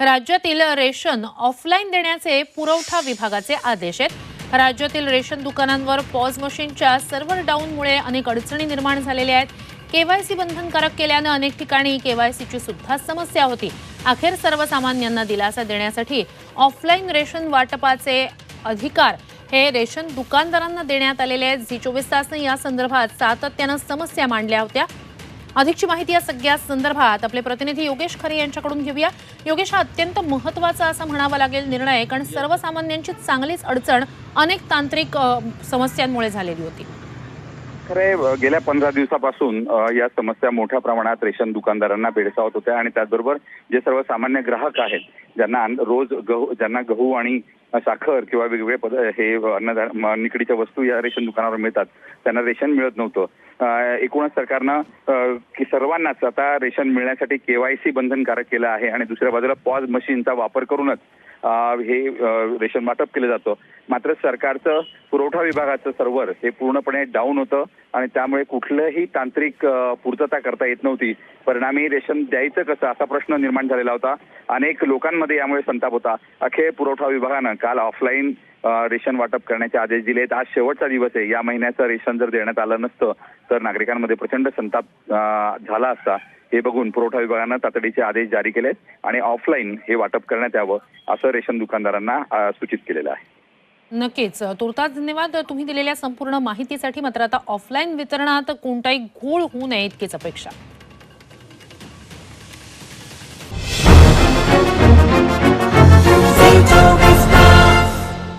राज्यातील ration offline देण्याचे पुरवठा विभागाचे आदेश आहेत. राज्यातील रेशन दुकानांवर पॉज मशीनच्या सर्व्हर डाऊनमुळे अनेक अडचणी निर्माण झालेल्या आहेत. केवायसी बंधनकारक केल्यानं अनेक ठिकाणी केवायसीची सुद्धा समस्या होती. अखेर सर्वसामान्यांना दिलासा देण्यासाठी ऑफलाईन रेशन वाटपाचे अधिकार हे रेशन दुकानदारांना देण्यात आलेले आहेत. झी चोवीस तासनं या संदर्भात सातत्यानं समस्या मांडल्या होत्या. अधिकची माहिती या सगळ्या संदर्भात आपले प्रतिनिधी योगेश खरे यांच्याकडून घेऊया. योगेश हा अत्यंत महत्त्वाचा असा म्हणावा लागेल निर्णय कारण सर्वसामान्यांची चांगलीच अडचण अनेक तांत्रिक समस्यांमुळे झालेली होती. खरे गेल्या पंधरा दिवसापासून या समस्या मोठ्या प्रमाणात रेशन दुकानदारांना भेडसावत होत्या आणि त्याचबरोबर जे सर्वसामान्य ग्राहक आहेत ज्यांना रोज गहू ज्यांना गहू आणि साखर किंवा वेगवेगळे पद हे अन्न निकडीच्या वस्तू या रेशन दुकानावर मिळतात त्यांना रेशन मिळत नव्हतं. एकूणच सरकारनं की सर्वांनाच आता रेशन मिळण्यासाठी केवायसी बंधनकारक केलं आहे आणि दुसऱ्या बाजूला पॉज मशीनचा वापर करूनच हे रेशन वाटप केलं जातं. मात्र सरकारचं पुरवठा विभागाचं सर्व्हर हे पूर्णपणे डाऊन होतं. आणि त्यामुळे कुठलंही तांत्रिक पूर्तता करता येत नव्हती. परिणामी रेशन द्यायचं कसं असा प्रश्न निर्माण झालेला होता. अनेक लोकांमध्ये यामुळे संताप होता. अखेर पुरवठा विभागानं काल ऑफलाईन रेशन वाटप करण्याचे आदेश दिले आहेत आज शेवटचा दिवस आहे. या महिन्याचं रेशन जर देण्यात आलं नसतं तर नागरिकांमध्ये प्रचंड संताप झाला असता. हे बघून पुरवठा विभागानं तातडीचे आदेश जारी केले आणि ऑफलाईन हे वाटप करण्यात यावं असं रेशन दुकानदारांना सूचित केलेलं आहे. नक्कीच. तुर्तास धन्यवाद. तुम्ही दिलेल्या संपूर्ण माहितीसाठी मात्र आता ऑफलाईन वितरणात कोणताही घोळ होऊ नये इतकीच अपेक्षा.